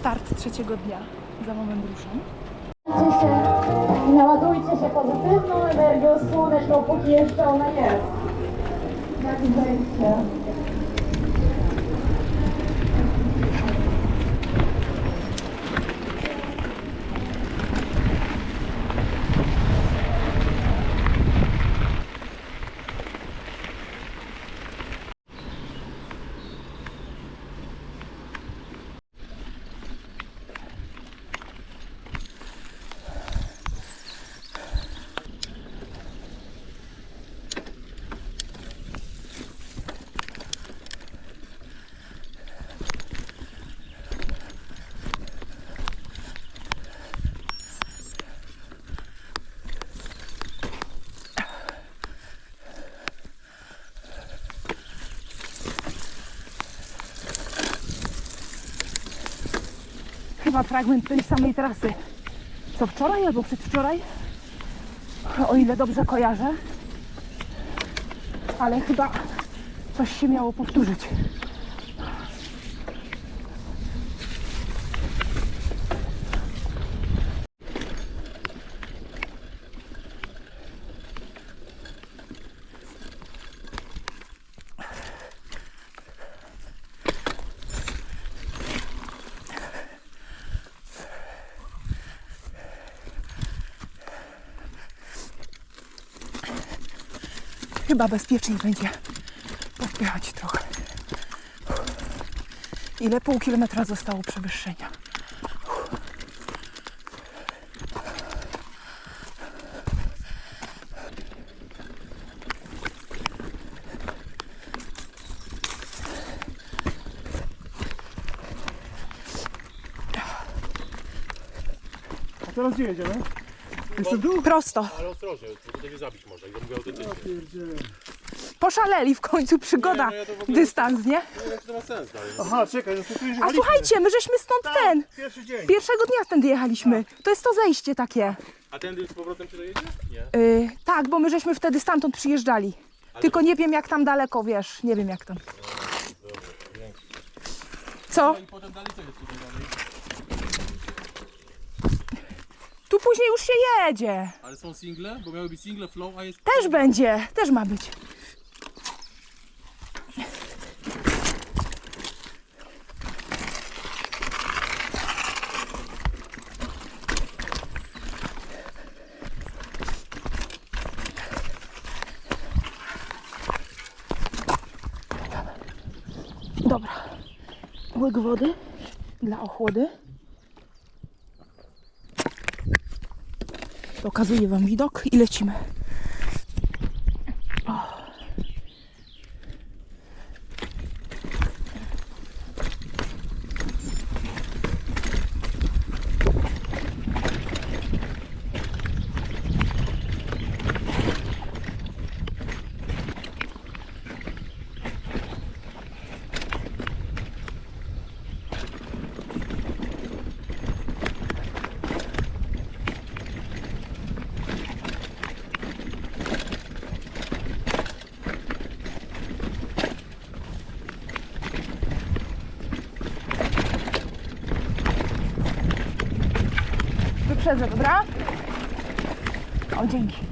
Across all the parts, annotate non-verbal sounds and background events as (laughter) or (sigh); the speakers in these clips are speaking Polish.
start trzeciego dnia. Za moment ruszam. Naładujcie się pozytywną energią słoneczną, póki jeszcze ona jest. Jak wejście. Chyba fragment tej samej trasy, co wczoraj albo przedwczoraj. O ile dobrze kojarzę. Ale chyba coś się miało powtórzyć. Chyba bezpieczniej będzie podpychać trochę. Ile pół kilometra zostało przewyższenia? A teraz gdzie jedziemy? Jeszcze w dół? Prosto. Ale ostrożnie, bo to nie zabić i to mówię autentycznie. Pierdziele. Poszaleli w końcu przygoda. Nie, no ja to w ogóle- Dystans, nie? Nie wiem, czy to ma sens dalej. Aha, czekaj, no to tu już A jechaliśmy. słuchajcie, my żeśmy stąd Tak, ten. Pierwszy dzień. Pierwszego dnia stąd jechaliśmy. To jest to zejście takie. A tędy z powrotem się dojedzie? Nie. Y, tak, bo my żeśmy wtedy stamtąd przyjeżdżali. Tylko nie wiem jak tam daleko, wiesz, nie wiem jak tam. Co? I potem dalej co jest tutaj dalej? Tu później już się jedzie. Ale są single? Bo miały być single flow, a jest... Też będzie, też ma być. Dobra. Łyk wody dla ochłody. Pokazuję Wam widok i lecimy. Wyprzedzę, dobra? O, dzięki.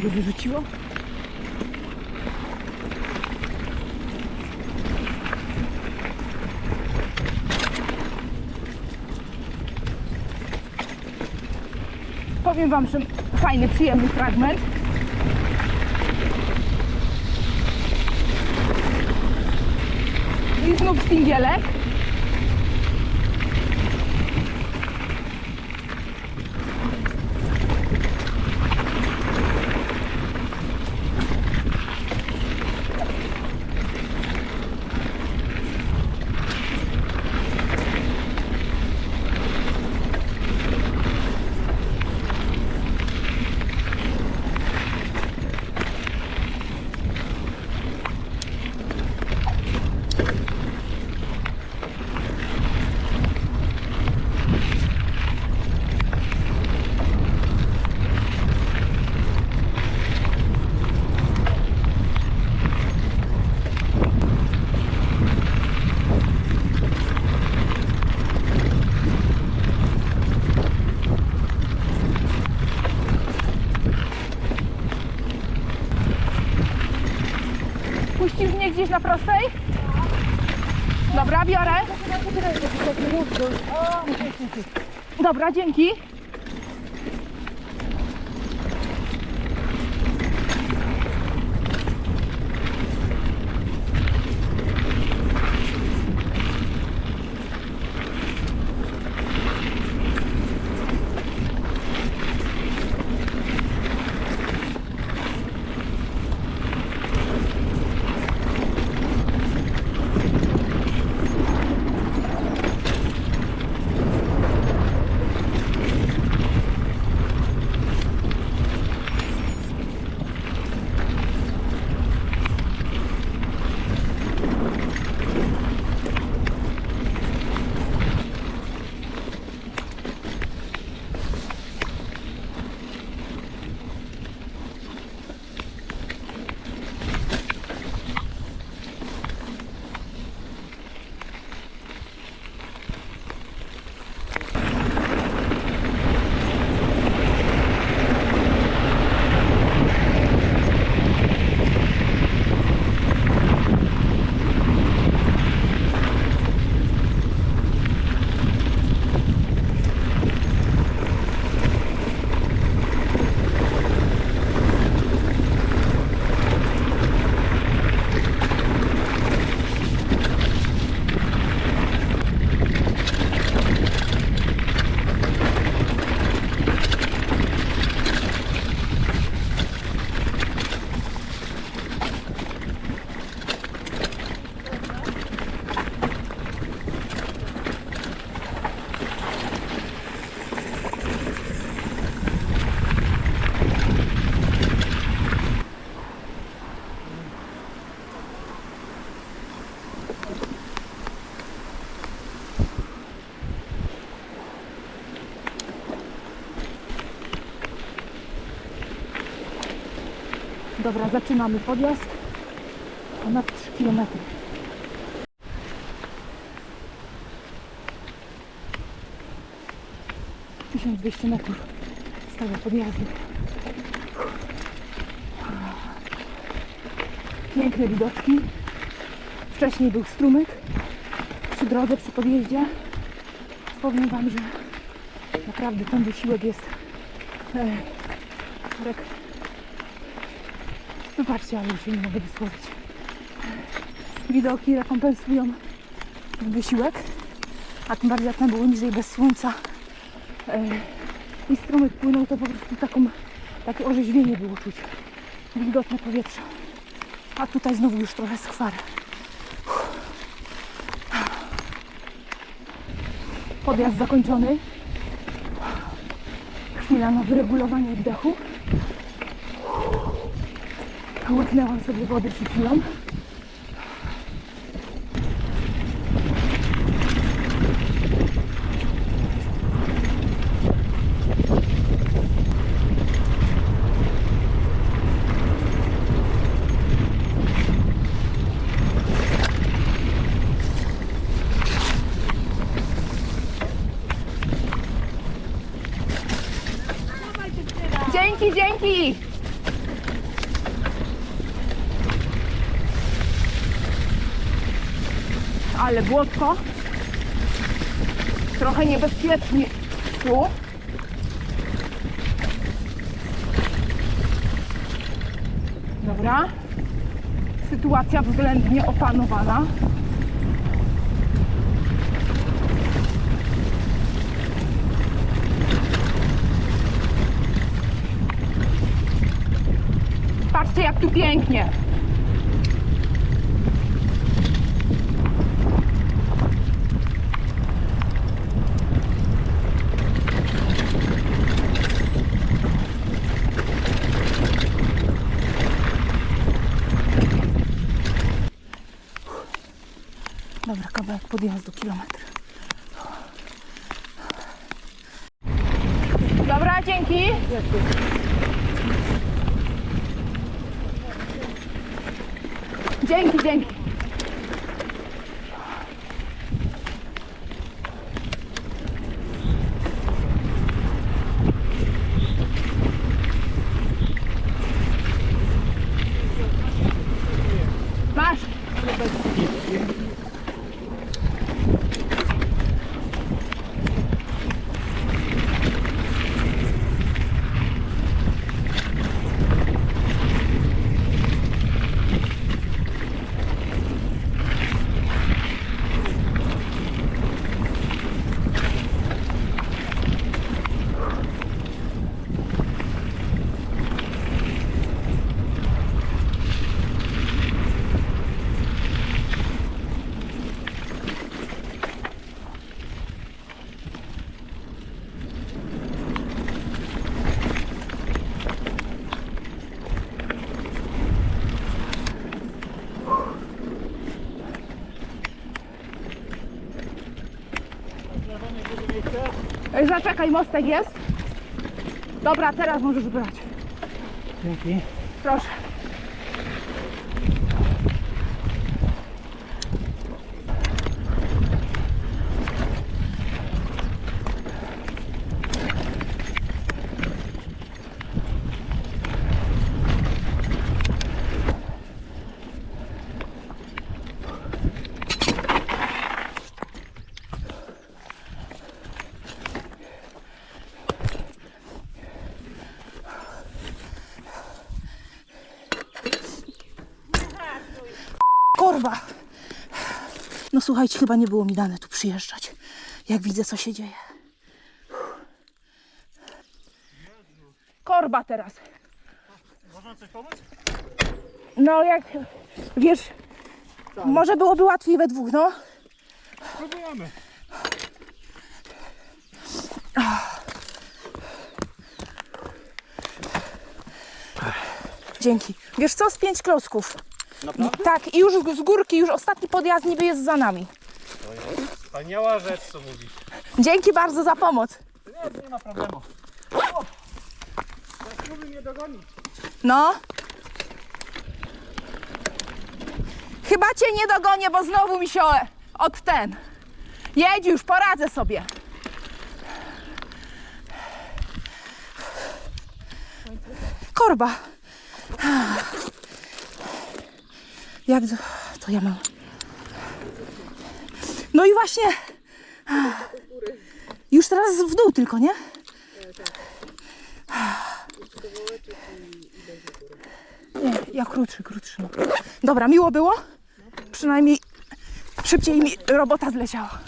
Go wyrzuciło. Powiem Wam, że fajny, przyjemny fragment. I znów singielek. Puścisz mnie gdzieś na prostej? Dobra, biorę. Dobra, dzięki. Dobra, zaczynamy podjazd. Ponad 3 km. Tysiąc dwieście metrów tego podjazdu. Piękne widoczki. Wcześniej był strumyk przy drodze, przy podjeździe. Powiem Wam, że naprawdę ten wysiłek jest e, Wybaczcie, ale już się nie mogę wysłowić. Widoki rekompensują wysiłek, a tym bardziej jak tam było niżej bez słońca e, i strumyk płynął, to po prostu taką, takie orzeźwienie było czuć. Wilgotne powietrze. A tutaj znowu już trochę skwar. Podjazd zakończony. Chwila na wyregulowanie oddechu. Łyknęłam sobie wody przed chwilą. Dzięki, dzięki! Ale błotko. Trochę niebezpiecznie tu. Dobra. Sytuacja względnie opanowana. Patrzcie jak tu pięknie. Dobra, kawałek podjazdu, kilometr. Dobra, dzięki. Dzięki, dzięki. Masz. Ej, Zaczekaj, mostek jest. Dobra, teraz możesz brać. Dzięki. Proszę. Korba! No słuchajcie, chyba nie było mi dane tu przyjeżdżać. Jak widzę, co się dzieje. Korba teraz. Można coś pomóc? No jak wiesz, może byłoby łatwiej we dwóch, no. Próbujemy. Dzięki. Wiesz co, z pięć klocków. Tak, i już z górki, już ostatni podjazd niby jest za nami. Wspaniała rzecz, co mówisz. Dzięki bardzo za pomoc. Nie, nie ma problemu. Spróbuj mnie dogonić. No. Chyba cię nie dogonię, bo znowu mi się o- od ten. Jedź już, poradzę sobie. Korba. Jak to, ja mam? No i właśnie. Już teraz w dół tylko, nie? Nie, ja krótszy, krótszy. Dobra, miło było? Przynajmniej szybciej mi robota zleciała.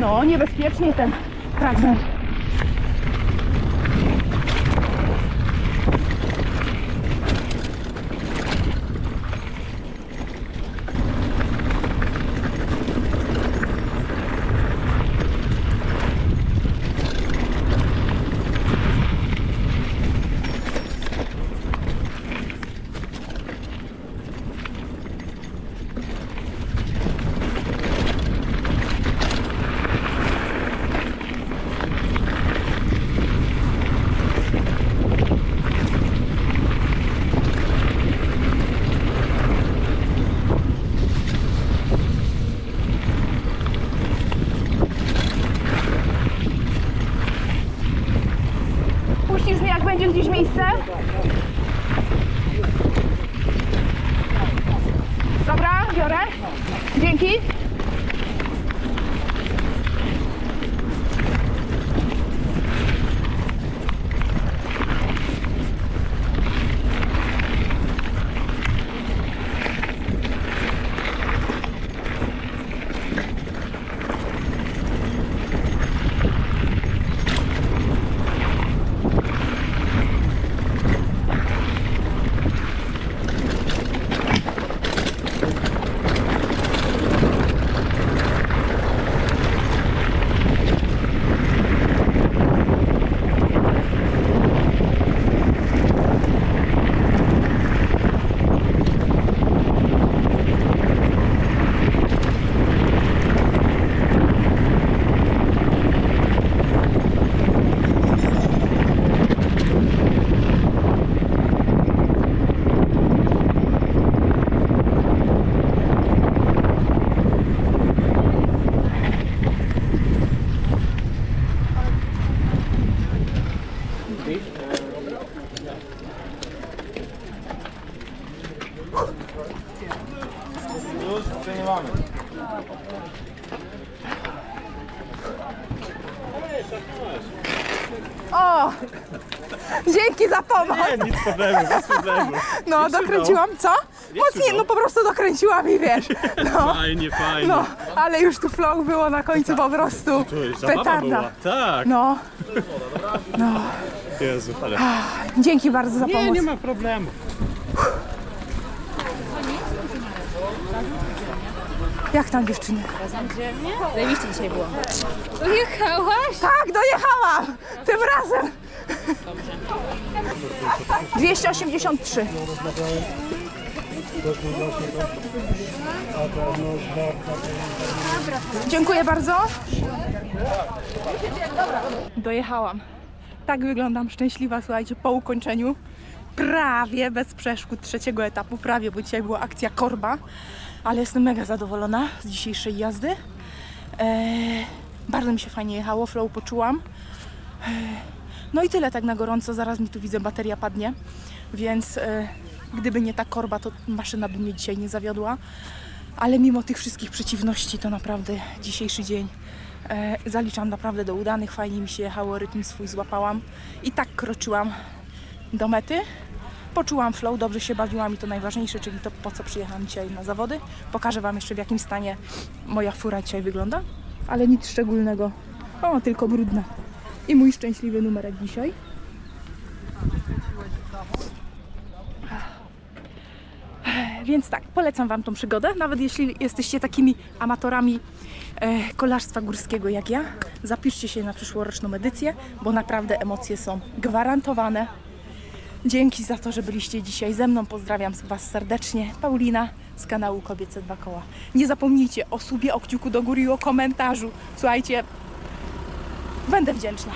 No, niebezpiecznie ten fragment. Puścisz mnie, jak będzie gdzieś miejsce? Dobra, biorę. Dzięki. O! Dzięki za pomoc. Nie, nic problemu, bez problemu. No, dokręciłam, co? Mocniej, no po prostu dokręciłam i wiesz. No, Fajnie, fajnie. no, ale już tu flow było na końcu po prostu. To już zabawa była. Petarda. Tak. (laughs) No, Jezu, ale... dzięki bardzo za Nie, pomoc. nie ma problemu. Jak tam dziewczyny? Zajebiście dzisiaj było. Dojechałaś? Tak, dojechałam! Tym razem! 283. Dziękuję bardzo. Dojechałam. Tak wyglądam szczęśliwa, słuchajcie, po ukończeniu prawie bez przeszkód trzeciego etapu, prawie, bo dzisiaj była akcja korba, ale jestem mega zadowolona z dzisiejszej jazdy. Eee, bardzo mi się fajnie jechało, flow poczułam. Eee, no i tyle tak na gorąco, zaraz mi tu widzę bateria padnie, więc e, gdyby nie ta korba, to maszyna by mnie dzisiaj nie zawiodła. Ale mimo tych wszystkich przeciwności, to naprawdę dzisiejszy dzień e, zaliczam naprawdę do udanych. Fajnie mi się jechało, rytm swój złapałam i tak kroczyłam do mety. Poczułam flow, dobrze się bawiłam i to najważniejsze, czyli to po co przyjechałam dzisiaj na zawody. Pokażę Wam jeszcze w jakim stanie moja fura dzisiaj wygląda, ale nic szczególnego. O, tylko brudna. I mój szczęśliwy numerek dzisiaj. Więc tak, polecam Wam tą przygodę, nawet jeśli jesteście takimi amatorami e, kolarstwa górskiego jak ja. Zapiszcie się na przyszłoroczną edycję, bo naprawdę emocje są gwarantowane. Dzięki za to, że byliście dzisiaj ze mną. Pozdrawiam Was serdecznie. Paulina z kanału Kobiece Dwa Koła. Nie zapomnijcie o subie, o kciuku do góry i o komentarzu. Słuchajcie, będę wdzięczna.